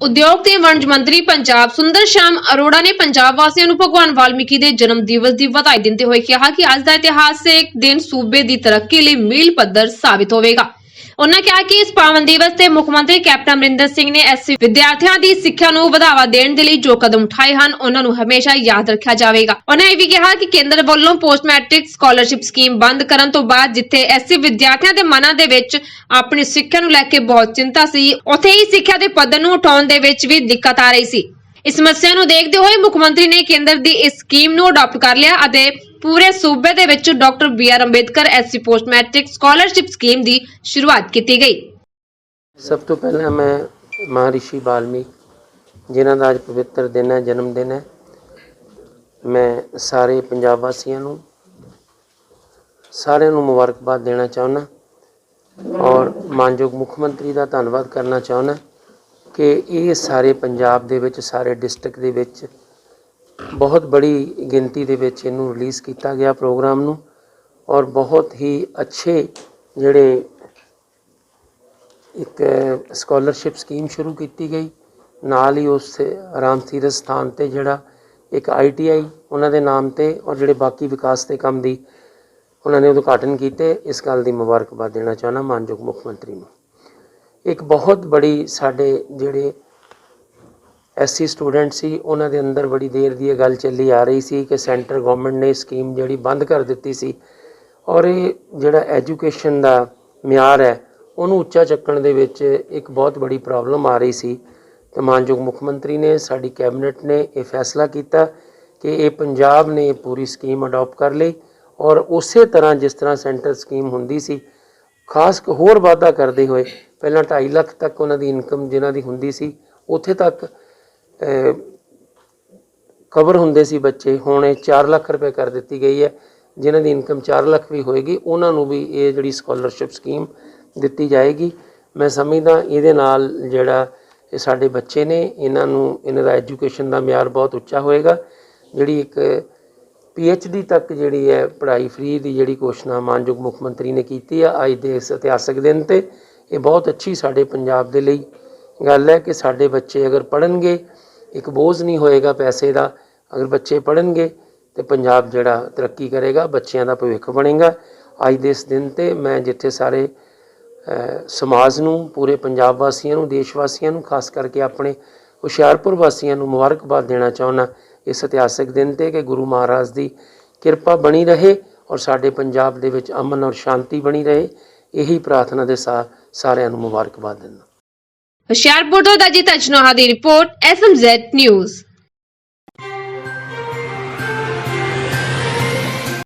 ਉਦਯੋਗ ਤੇ ਵਣਜ ਮੰਤਰੀ ਪੰਜਾਬ ਸੁੰਦਰ ਸ਼ਾਮ ਅਰੋੜਾ ਨੇ ਪੰਜਾਬ ਵਾਸੀਆਂ ਨੂੰ ਭਗਵਾਨ ਵਾਲਮੀਕੀ ਦੇ ਜਨਮ ਦਿਵਸ ਦੀ ਵਧਾਈ ਦਿੰਦੇ ਹੋਏ ਕਿਹਾ ਕਿ ਅੱਜ ਦਾ ਇਤਿਹਾਸਿਕ ਦਿਨ ਸੂਬੇ ਦੀ ਤਰੱਕੀ ਲਈ ਮੀਲ ਪੱਥਰ ਸਾਬਿਤ ਹੋਵੇਗਾ। ਉਹਨਾਂ ਕਿਹਾ ਕਿ ਇਸ ਪਾਵਨ ਦਿਵਸ ਤੇ ਮੁੱਖ ਮੰਤਰੀ ਕੈਪਟਨ ਅਮਰਿੰਦਰ ਸਿੰਘ ਨੇ ਐਸਸੀ ਵਿਦਿਆਰਥੀਆਂ ਦੀ ਸਿੱਖਿਆ ਨੂੰ ਵਧਾਵਾ ਦੇਣ ਦੇ ਲਈ ਜੋ ਕਦਮ ਉਠਾਏ ਹਨ ਉਹਨਾਂ ਨੂੰ ਹਮੇਸ਼ਾ ਯਾਦ ਰੱਖਿਆ ਜਾਵੇਗਾ। ਉਹਨਾਂ ਇਹ ਵੀ ਕਿਹਾ ਕਿ ਕੇਂਦਰ ਵੱਲੋਂ ਪੋਸਟ ਮੈਟ੍ਰਿਕ ਸਕਾਲਰਸ਼ਿਪ ਸਕੀਮ ਬੰਦ ਕਰਨ ਤੋਂ ਬਾਅਦ ਜਿੱਥੇ ਐਸਸੀ ਵਿਦਿਆਰਥੀਆਂ ਦੇ ਮਨਾਂ ਦੇ ਵਿੱਚ ਆਪਣੀ ਸਿੱਖਿਆ ਨੂੰ ਲੈ ਕੇ ਬਹੁਤ ਚਿੰਤਾ ਸੀ, ਉੱਥੇ ਹੀ ਸਿੱਖਿਆ ਦੇ ਪੱਧਰ ਨੂੰ ਉਠਾਉਣ ਦੇ ਵਿੱਚ ਵੀ ਦਿੱਕਤ ਆ ਰਹੀ ਸੀ। ਇਸ ਸਮੱਸਿਆ ਨੂੰ ਦੇਖਦੇ ਹੋਏ ਮੁੱਖ ਮੰਤਰੀ ਨੇ ਕੇਂਦਰ ਦੀ ਇਸ ਸਕੀਮ ਨੂੰ ਅਡਾਪਟ ਕਰ ਲਿਆ ਅਤੇ ਪੂਰੇ ਸੂਬੇ ਦੇ ਵਿੱਚ doctor B R Ambedkar SC post matric scholarship scheme ਦੀ ਸ਼ੁਰੂਆਤ ਕੀਤੀ ਗਈ। ਸਭ ਤੋਂ ਪਹਿਲਾਂ ਮੈਂ ਮਹਾਰਿਸ਼ੀ ਬਾਲਮੀਕ ਜਿਨ੍ਹਾਂ ਦਾ ਅੱਜ ਪਵਿੱਤਰ ਦਿਨ ਹੈ, ਜਨਮ ਦਿਨ ਹੈ, ਮੈਂ ਸਾਰੇ ਪੰਜਾਬ ਵਾਸੀਆਂ ਨੂੰ, ਸਾਰਿਆਂ ਨੂੰ ਮੁਬਾਰਕਬਾਦ ਦੇਣਾ ਚਾਹੁੰਦਾ ਔਰ ਮਾਨਯੋਗ ਮੁੱਖ ਮੰਤਰੀ ਦਾ ਧੰਨਵਾਦ ਕਰਨਾ ਚਾਹੁੰਦਾ। ਕਿ ਇਹ ਸਾਰੇ ਪੰਜਾਬ ਦੇ ਵਿੱਚ, ਸਾਰੇ ਡਿਸਟ੍ਰਿਕਟ ਦੇ ਵਿੱਚ ਬਹੁਤ ਬੜੀ ਗਿਣਤੀ ਦੇ ਵਿੱਚ ਇਹਨੂੰ ਰਿਲੀਜ਼ ਕੀਤਾ ਗਿਆ ਪ੍ਰੋਗਰਾਮ ਨੂੰ ਔਰ ਬਹੁਤ ਹੀ ਅੱਛੇ ਜਿਹੜੇ ਇੱਕ ਸਕਾਲਰਸ਼ਿਪ ਸਕੀਮ ਸ਼ੁਰੂ ਕੀਤੀ ਗਈ। ਨਾਲ ਹੀ ਉਸ ਰਾਮ ਤੀਰਥ ਸਥਾਨ ਤੇ ਜਿਹੜਾ ਇੱਕ ਆਈਟੀਆਈ ਉਹਨਾਂ ਦੇ ਨਾਮ ਤੇ ਔਰ ਜਿਹੜੇ ਬਾਕੀ ਵਿਕਾਸ ਦੇ ਕੰਮ ਦੀ ਉਹਨਾਂ ਨੇ ਉਦਘਾਟਨ ਕੀਤੇ। ਇਸ ਗੱਲ ਦੀ ਮੁਬਾਰਕਬਾਦ ਦੇਣਾ ਚਾਹੁੰਦਾ ਮਾਨਯੋਗ ਮੁੱਖ ਮੰਤਰੀ ਨੂੰ। ਇੱਕ ਬਹੁਤ ਬੜੀ ਸਾਡੇ ਜਿਹੜੇ ਐਸਸੀ ਸਟੂਡੈਂਟ ਸੀ, ਉਹਨਾਂ ਦੇ ਅੰਦਰ ਬੜੀ ਦੇਰ ਦੀ ਇਹ ਗੱਲ ਚੱਲੀ ਆ ਰਹੀ ਸੀ ਕਿ ਸੈਂਟਰ ਗਵਰਨਮੈਂਟ ਨੇ ਸਕੀਮ ਜਿਹੜੀ ਬੰਦ ਕਰ ਦਿੱਤੀ ਸੀ ਔਰ ਇਹ ਜਿਹੜਾ ਐਜੂਕੇਸ਼ਨ ਦਾ ਮਿਆਰ ਹੈ, ਉਹਨੂੰ ਉੱਚਾ ਚੱਕਣ ਦੇ ਵਿੱਚ ਇੱਕ ਬਹੁਤ ਬੜੀ ਪ੍ਰੋਬਲਮ ਆ ਰਹੀ ਸੀ। ਤੇ ਮਾਨਯੋਗ ਮੁੱਖ ਮੰਤਰੀ ਨੇ, ਸਾਡੀ ਕੈਬਨਿਟ ਨੇ ਇਹ ਫੈਸਲਾ ਕੀਤਾ ਕਿ ਇਹ ਪੰਜਾਬ ਨੇ ਇਹ ਪੂਰੀ ਸਕੀਮ ਅਡਾਪਟ ਕਰ ਲਈ ਔਰ ਉਸੇ ਤਰ੍ਹਾਂ ਜਿਸ ਤਰ੍ਹਾਂ ਸੈਂਟਰ ਸਕੀਮ ਹੁੰਦੀ ਸੀ, ਖਾਸ ਹੋਰ ਵਾਅਦਾ ਕਰਦੇ ਹੋਏ ਪਹਿਲਾਂ 2.5 ਲੱਖ ਤੱਕ ਉਹਨਾਂ ਦੀ ਇਨਕਮ ਜਿਨ੍ਹਾਂ ਦੀ ਹੁੰਦੀ ਸੀ, ਉੱਥੇ ਤੱਕ ਕਵਰ ਹੁੰਦੇ ਸੀ ਬੱਚੇ। ਹੁਣ ਇਹ 4 ਲੱਖ ਰੁਪਏ ਕਰ ਦਿੱਤੀ ਗਈ ਹੈ। ਜਿਨ੍ਹਾਂ ਦੀ ਇਨਕਮ 4 ਲੱਖ ਵੀ ਹੋਏਗੀ, ਉਹਨਾਂ ਨੂੰ ਵੀ ਇਹ ਜਿਹੜੀ ਸਕਾਲਰਸ਼ਿਪ ਸਕੀਮ ਦਿੱਤੀ ਜਾਏਗੀ। ਮੈਂ ਸਮਝਦਾ ਇਹਦੇ ਨਾਲ ਜਿਹੜਾ ਇਹ ਸਾਡੇ ਬੱਚੇ ਨੇ, ਇਹਨਾਂ ਨੂੰ, ਇਹਨਾਂ ਦਾ ਐਜੂਕੇਸ਼ਨ ਦਾ ਮਿਆਰ ਬਹੁਤ ਉੱਚਾ ਹੋਏਗਾ। ਜਿਹੜੀ ਇੱਕ ਡੀ ਤੱਕ ਜਿਹੜੀ ਹੈ, ਪੜ੍ਹਾਈ ਫ੍ਰੀ ਦੀ ਜਿਹੜੀ ਘੋਸ਼ਣਾ ਮਾਨਯੋਗ ਮੁੱਖ ਮੰਤਰੀ ਨੇ ਕੀਤੀ ਆ, ਅੱਜ ਦੇ ਇਸ ਇਤਿਹਾਸਕ ਦਿਨ ਤੇ। ਇਹ ਬਹੁਤ ਅੱਛੀ ਸਾਡੇ ਪੰਜਾਬ ਦੇ ਲਈ ਗੱਲ ਹੈ ਕਿ ਸਾਡੇ ਬੱਚੇ ਅਗਰ ਪੜ੍ਹਨਗੇ, ਇੱਕ ਬੋਝ ਨਹੀਂ ਹੋਏਗਾ ਪੈਸੇ ਦਾ, ਅਗਰ ਬੱਚੇ ਪੜ੍ਹਨਗੇ ਤੇ ਪੰਜਾਬ ਜਿਹੜਾ ਤਰੱਕੀ ਕਰੇਗਾ, ਬੱਚਿਆਂ ਦਾ ਭਵਿੱਖ ਬਣੇਗਾ। ਅੱਜ ਦੇ ਇਸ ਦਿਨ ਤੇ ਮੈਂ ਜਿੱਥੇ ਸਾਰੇ ਸਮਾਜ ਨੂੰ, ਪੂਰੇ ਪੰਜਾਬ ਵਾਸੀਆਂ ਨੂੰ, ਦੇਸ਼ ਵਾਸੀਆਂ ਨੂੰ, ਖਾਸ ਕਰਕੇ ਆਪਣੇ ਹੁਸ਼ਿਆਰਪੁਰ ਵਾਸੀਆਂ ਨੂੰ ਮੁਬਾਰਕਬਾਦ ਦੇਣਾ ਚਾਹੁੰਦਾ, ਇਸ ਇਤਿਹਾਸਕ ਦਿਨ ਤੇ ਕਿ ਗੁਰੂ ਮਹਾਰਾਜ ਦੀ ਕਿਰਪਾ ਬਣੀ ਰਹੇ ਔਰ ਸਾਡੇ ਪੰਜਾਬ ਦੇ ਵਿੱਚ ਅਮਨ ਔਰ ਸ਼ਾਂਤੀ ਬਣੀ ਰਹੇ, ਇਹੀ ਪ੍ਰਾਰਥਨਾ ਦੇ ਸਾਥ ਸਾਰਿਆਂ ਨੂੰ ਮੁਬਾਰਕਬਾਦ ਦਿੰਦਾ। ਹੁਸ਼ਿਆਰਪੁਰ ਤੋਂ ਦਜੀਤ ਅਜਨੋਹਾ ਦੀ ਰਿਪੋਰਟ ਐਸਐਮਜ਼ੈਡ ਨਿਊਜ਼।